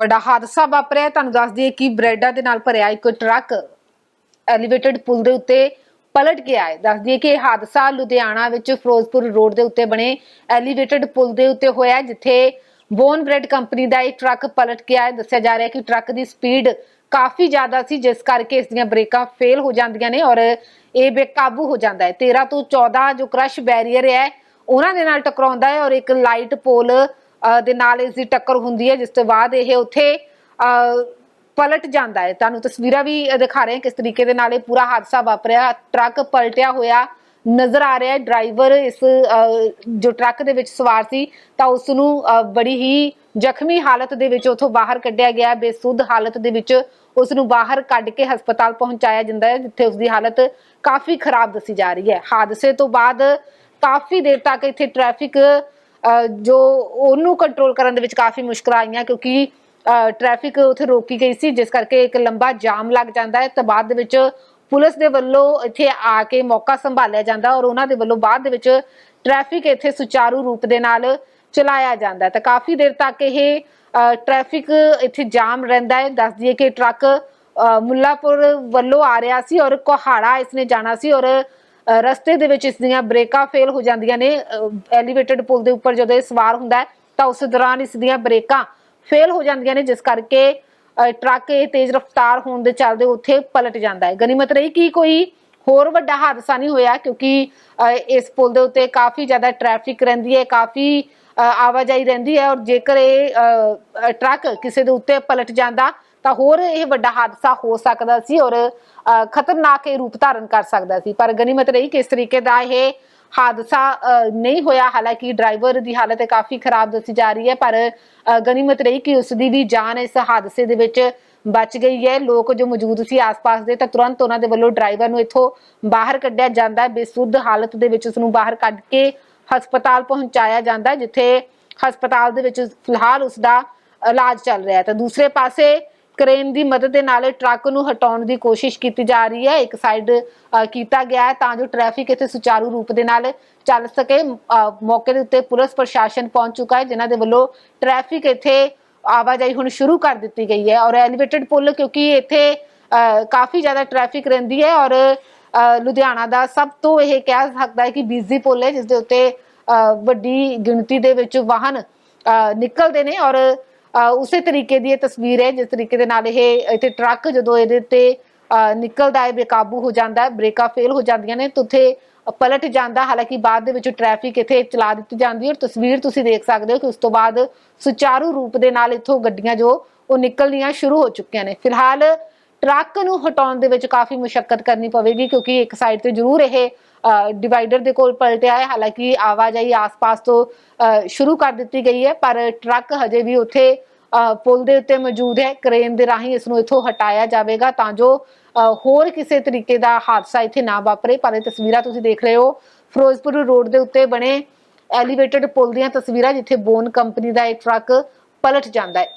ਵੱਡਾ ਹਾਦਸਾ ਵਾਪਰਿਆ ਤੁਹਾਨੂੰ ਦੱਸ ਦਈਏ ਕਿ ਬ੍ਰੈਡਾਂ ਦੇ ਨਾਲ ਭਰਿਆ ਇੱਕ ਟਰੱਕ ਐਲੀਵੇਟਡ ਪੁਲ ਦੇ ਉੱਤੇ ਪਲਟ ਗਿਆ ਹੈ। ਦੱਸ ਦਈਏ ਕਿ ਇਹ ਹਾਦਸਾ ਲੁਧਿਆਣਾ ਵਿੱਚ ਫਿਰੋਜ਼ਪੁਰ ਰੋਡ ਦੇ ਉੱਤੇ ਬਣੇ ਐਲੀਵੇਟਡ ਪੁਲ ਦੇ ਉੱਤੇ ਹੋਇਆ ਜਿੱਥੇ ਬੋਨ ਬ੍ਰੈਡ ਕੰਪਨੀ ਦਾ ਇੱਕ ਟਰੱਕ ਪਲਟ ਗਿਆ ਹੈ। ਦੱਸਿਆ ਜਾ ਰਿਹਾ ਹੈ ਕਿ ਟਰੱਕ ਦੀ ਸਪੀਡ ਕਾਫੀ ਜ਼ਿਆਦਾ ਸੀ, ਜਿਸ ਕਰਕੇ ਇਸ ਦੀਆਂ ਬ੍ਰੇਕਾਂ ਫੇਲ ਹੋ ਜਾਂਦੀਆਂ ਨੇ ਔਰ ਇਹ ਬੇਕਾਬੂ ਹੋ ਜਾਂਦਾ ਹੈ। 13 ਤੋਂ 14 ਜੋ ਕ੍ਰਸ਼ ਬੈਰੀਅਰ ਹੈ, ਉਹਨਾਂ ਦੇ ਨਾਲ ਟਕਰਾਉਂਦਾ ਹੈ ਔਰ ਇੱਕ ਲਾਈਟ ਪੋਲ ਦੇ ਨਾਲ ਇਸ ਦੀ ਟੱਕਰ ਹੁੰਦੀ ਹੈ, ਜਿਸ ਤੋਂ ਬਾਅਦ ਇਹ ਉੱਥੇ ਪਲਟ ਜਾਂਦਾ ਹੈ। ਤੁਹਾਨੂੰ ਤਸਵੀਰਾਂ ਵੀ ਦਿਖਾ ਰਹੇ ਹਾਂ ਕਿਸ ਤਰੀਕੇ ਦੇ ਨਾਲ ਇਹ ਪੂਰਾ ਹਾਦਸਾ ਵਾਪਰਿਆ। ਟਰੱਕ ਪਲਟਿਆ ਹੋਇਆ ਨਜ਼ਰ ਆ ਰਿਹਾ ਹੈ। ਡਰਾਈਵਰ ਇਸ ਜੋ ਟਰੱਕ ਦੇ ਵਿੱਚ ਸਵਾਰ ਸੀ, ਤਾਂ ਉਸ ਨੂੰ ਬੜੀ ਹੀ ਜ਼ਖਮੀ ਹਾਲਤ ਦੇ ਵਿੱਚ ਉਥੋਂ ਬਾਹਰ ਕੱਢਿਆ ਗਿਆ ਬੇਸੁੱਧ ਹਾਲਤ ਦੇ ਵਿੱਚ ਉਸ ਨੂੰ ਬਾਹਰ ਕੱਢ ਕੇ ਹਸਪਤਾਲ ਪਹੁੰਚਾਇਆ ਜਾਂਦਾ ਹੈ, ਜਿੱਥੇ ਉਸ ਦੀ ਹਾਲਤ ਕਾਫੀ ਖਰਾਬ ਦੱਸੀ ਜਾ ਰਹੀ ਹੈ। ਹਾਦਸੇ ਤੋਂ ਬਾਅਦ ਕਾਫੀ ਦੇਰ ਤੱਕ ਇੱਥੇ ਟ੍ਰੈਫਿਕ ਜੋ ਉਹਨੂੰ ਕੰਟਰੋਲ ਕਰਨ ਦੇ ਵਿੱਚ ਕਾਫੀ ਮੁਸ਼ਕਲਾਂ ਆਈਆਂ ਕਿਉਂਕਿ ਟ੍ਰੈਫਿਕ ਉੱਥੇ ਰੋਕੀ ਗਈ ਸੀ, ਜਿਸ ਕਰਕੇ ਇੱਕ ਲੰਬਾ ਜਾਮ ਲੱਗ ਜਾਂਦਾ ਹੈ ਤਾਂ ਬਾਅਦ ਦੇ ਵਿੱਚ ਪੁਲਿਸ ਦੇ ਵੱਲੋਂ ਇੱਥੇ ਆ ਕੇ ਮੌਕਾ ਸੰਭਾਲਿਆ ਜਾਂਦਾ ਔਰ ਉਹਨਾਂ ਦੇ ਵੱਲੋਂ ਬਾਅਦ ਦੇ ਵਿੱਚ ਟ੍ਰੈਫਿਕ ਇੱਥੇ ਸੁਚਾਰੂ ਰੂਪ ਦੇ ਨਾਲ ਚਲਾਇਆ ਜਾਂਦਾ ਤਾਂ ਕਾਫੀ ਦੇਰ ਤੱਕ ਇਹ ਟ੍ਰੈਫਿਕ ਇੱਥੇ ਜਾਮ ਰਹਿੰਦਾ ਹੈ। ਦੱਸ ਦਈਏ ਕਿ ਟਰੱਕ ਮੁੱਲਾਪੁਰ ਵੱਲੋਂ ਆ ਰਿਹਾ ਸੀ ਔਰ ਕੋਹਾੜਾ ਇਸਨੇ ਜਾਣਾ ਸੀ ਔਰ ਰਸਤੇ ਦੇ ਵਿੱਚ ਇਸ ਦੀਆਂ ਬ੍ਰੇਕਾਂ ਫੇਲ ਹੋ ਜਾਂਦੀਆਂ ਨੇ ਐਲੀਵੇਟਡ ਪੁਲ ਦੇ ਉੱਪਰ ਜਦੋਂ ਇਹ ਸਵਾਰ ਹੁੰਦਾ ਤਾਂ ਉਸ ਦੌਰਾਨ ਇਸ ਦੀਆਂ ਬ੍ਰੇਕਾਂ ਫੇਲ ਹੋ ਜਾਂਦੀਆਂ ਨੇ ਜਿਸ ਕਰਕੇ ਟਰੱਕ ਇਹ ਤੇਜ਼ ਰਫ਼ਤਾਰ ਹੋਣ ਦੇ ਚੱਲਦੇ ਉੱਥੇ ਪਲਟ ਜਾਂਦਾ ਹੈ। ਗਨੀਮਤ ਰਹੀ ਕਿ ਕੋਈ ਹੋਰ ਵੱਡਾ ਹਾਦਸਾ ਨਹੀਂ ਹੋਇਆ ਕਿਉਂਕਿ ਅ, ਇਸ ਪੁਲ ਦੇ ਉੱਤੇ ਕਾਫੀ ਜ਼ਿਆਦਾ ਟ੍ਰੈਫਿਕ ਰਹਿੰਦੀ ਹੈ ਕਾਫੀ ਆਵਾਜਾਈ ਰਹਿੰਦੀ ਹੈ ਔਰ ਜੇਕਰ ਇਹ ਟਰੱਕ ਕਿਸੇ ਦੇ ਉੱਤੇ ਪਲਟ ਜਾਂਦਾ, ਤਾਂ ਹੋਰ ਇਹ ਵੱਡਾ ਹਾਦਸਾ ਹੋ ਸਕਦਾ ਸੀ ਔਰ ਖਤਰਨਾਕ ਇਹ ਰੂਪ ਧਾਰਨ ਕਰ ਸਕਦਾ ਸੀ। ਪਰ ਗਨੀਮਤ ਰਹੀ ਕਿ ਇਸ ਤਰੀਕੇ ਦਾ ਇਹ ਹਾਦਸਾ ਨਹੀਂ ਹੋਇਆ। ਹਾਲਾਂਕਿ ਡਰਾਈਵਰ ਦੀ ਹਾਲਤ ਕਾਫੀ ਖਰਾਬ ਦੱਸੀ ਜਾ ਰਹੀ ਹੈ, ਪਰ ਗਨੀਮਤ ਰਹੀ ਕਿ ਉਸ ਦੀ ਵੀ ਜਾਨ ਇਸ ਹਾਦਸੇ ਦੇ ਵਿੱਚ ਬਚ ਗਈ ਹੈ। ਲੋਕ ਜੋ ਮੌਜੂਦ ਸੀ ਆਸ-ਪਾਸ ਦੇ, ਤਾਂ ਤੁਰੰਤ ਉਹਨਾਂ ਦੇ ਵੱਲੋਂ ਡਰਾਈਵਰ ਨੂੰ ਇੱਥੋਂ ਬਾਹਰ ਕੱਢਿਆ ਜਾਂਦਾ ਹੈ। ਬੇਸੁੱਧ ਹਾਲਤ ਦੇ ਵਿੱਚ ਉਸ ਨੂੰ ਬਾਹਰ ਕੱਢ ਕੇ ਹਸਪਤਾਲ ਪਹੁੰਚਾਇਆ ਜਾਂਦਾ ਜਿੱਥੇ ਹਸਪਤਾਲ ਦੇ ਵਿੱਚ ਫਿਲਹਾਲ ਉਸ ਦਾ ਇਲਾਜ ਚੱਲ ਰਿਹਾ ਹੈ। ਤਾਂ ਦੂਸਰੇ ਪਾਸੇ ਕ੍ਰੇਨ ਦੀ ਮਦਦ ਦੇ ਨਾਲ ਟਰੱਕ ਨੂੰ ਹਟਾਉਣ ਦੀ ਕੋਸ਼ਿਸ਼ ਕੀਤੀ ਜਾ ਰਹੀ ਹੈ। ਇੱਕ ਸਾਈਡ ਕੀਤਾ ਗਿਆ ਹੈ ਤਾਂ ਜੋ ਟ੍ਰੈਫਿਕ ਇੱਥੇ ਸੁਚਾਰੂ ਰੂਪ ਦੇ ਨਾਲ ਚੱਲ ਸਕੇ। ਮੌਕੇ ਦੇ ਉੱਤੇ ਪੁਲਿਸ ਪ੍ਰਸ਼ਾਸਨ ਪਹੁੰਚ ਚੁੱਕਾ ਹੈ ਜਿਨ੍ਹਾਂ ਦੇ ਵੱਲੋਂ ਟ੍ਰੈਫਿਕ ਇੱਥੇ ਆਵਾਜਾਈ ਹੁਣ ਸ਼ੁਰੂ ਕਰ ਦਿੱਤੀ ਗਈ ਹੈ। ਔਰ ਐਲੀਵੇਟਡ ਪੁਲ ਕਿਉਂਕਿ ਇੱਥੇ ਅ, ਕਾਫੀ ਜ਼ਿਆਦਾ ਟ੍ਰੈਫਿਕ ਰਹਿੰਦੀ ਹੈ ਔਰ ਲੁਧਿਆਣਾ ਦਾ ਸਭ ਤੋਂ ਇਹ ਕਹਿ ਸਕਦਾ ਹੈ ਕਿ ਬਿਜ਼ੀ ਪੁਲ ਹੈ, ਜਿਸ ਦੇ ਉੱਤੇ ਵੱਡੀ ਗਿਣਤੀ ਦੇ ਵਿੱਚ ਵਾਹਨ ਨਿਕਲਦੇ ਨੇ ਔਰ ਉਸੇ ਤਰੀਕੇ ਦੀ ਇਹ ਤਸਵੀਰ ਹੈ, ਜਿਸ ਤਰੀਕੇ ਦੇ ਨਾਲ ਇਹ ਇੱਥੇ ਟਰੱਕ ਜਦੋਂ ਇਹਦੇ ਉੱਤੇ ਨਿਕਲਦਾ ਹੈ, ਬੇਕਾਬੂ ਹੋ ਜਾਂਦਾ ਹੈ, ਬ੍ਰੇਕਾਂ ਫੇਲ ਹੋ ਜਾਂਦੀਆਂ ਨੇ, ਤੇ ਉੱਥੇ ਪਲਟ ਜਾਂਦਾ, ਹਾਲਾਂਕਿ ਬਾਅਦ ਦੇ ਵਿੱਚ ਟ੍ਰੈਫਿਕ ਇੱਥੇ ਚਲਾ ਦਿੱਤੀ ਜਾਂਦੀ ਹੈ ਔਰ ਤਸਵੀਰ ਤੁਸੀਂ ਦੇਖ ਸਕਦੇ ਹੋ ਕਿ ਉਸ ਤੋਂ ਬਾਅਦ ਸੁਚਾਰੂ ਰੂਪ ਦੇ ਨਾਲ ਇੱਥੋਂ ਗੱਡੀਆਂ ਜੋ ਉਹ ਨਿਕਲਣੀਆਂ ਸ਼ੁਰੂ ਹੋ ਚੁੱਕੀਆਂ ਨੇ। ਫਿਲਹਾਲ ਟਰੱਕ ਨੂੰ ਹਟਾਉਣ ਦੇ ਵਿੱਚ ਕਾਫੀ ਮੁਸ਼ਕਲ ਕਰਨੀ ਪਵੇਗੀ ਕਿਉਂਕਿ ਇੱਕ ਸਾਈਡ ਤੇ ਜ਼ਰੂਰ ਇਹ ਡਿਵਾਈਡਰ ਦੇ ਕੋਲ ਪਲਟਿਆ ਹੈ। ਹਾਲਾਂਕਿ ਆਵਾਜਾਈ ਆਸ-ਪਾਸ ਤੋਂ ਸ਼ੁਰੂ ਕਰ ਦਿੱਤੀ ਗਈ ਹੈ ਪਰ ਟਰੱਕ ਹਜੇ ਵੀ ਉੱਥੇ ਪੁਲ ਦੇ ਉੱਤੇ ਮੌਜੂਦ ਹੈ। ਕ੍ਰੇਨ ਦੇ ਰਾਹੀਂ ਇਸ ਨੂੰ ਇੱਥੋਂ ਹਟਾਇਆ ਜਾਵੇਗਾ ਤਾਂ ਜੋ ਅ, ਹੋਰ ਕਿਸੇ ਤਰੀਕੇ ਦਾ ਹਾਦਸਾ ਇੱਥੇ ਨਾ ਵਾਪਰੇ। ਪਰ ਇਹ ਤਸਵੀਰਾਂ ਤੁਸੀਂ ਦੇਖ ਰਹੇ ਹੋ ਫਿਰੋਜ਼ਪੁਰ ਰੋਡ ਦੇ ਉੱਤੇ ਬਣੇ ਐਲੀਵੇਟਡ ਪੁਲ ਦੀਆਂ ਤਸਵੀਰਾਂ ਜਿੱਥੇ ਬੋਨ ਕੰਪਨੀ ਦਾ ਇੱਕ ਟਰੱਕ ਪਲਟ ਜਾਂਦਾ ਹੈ।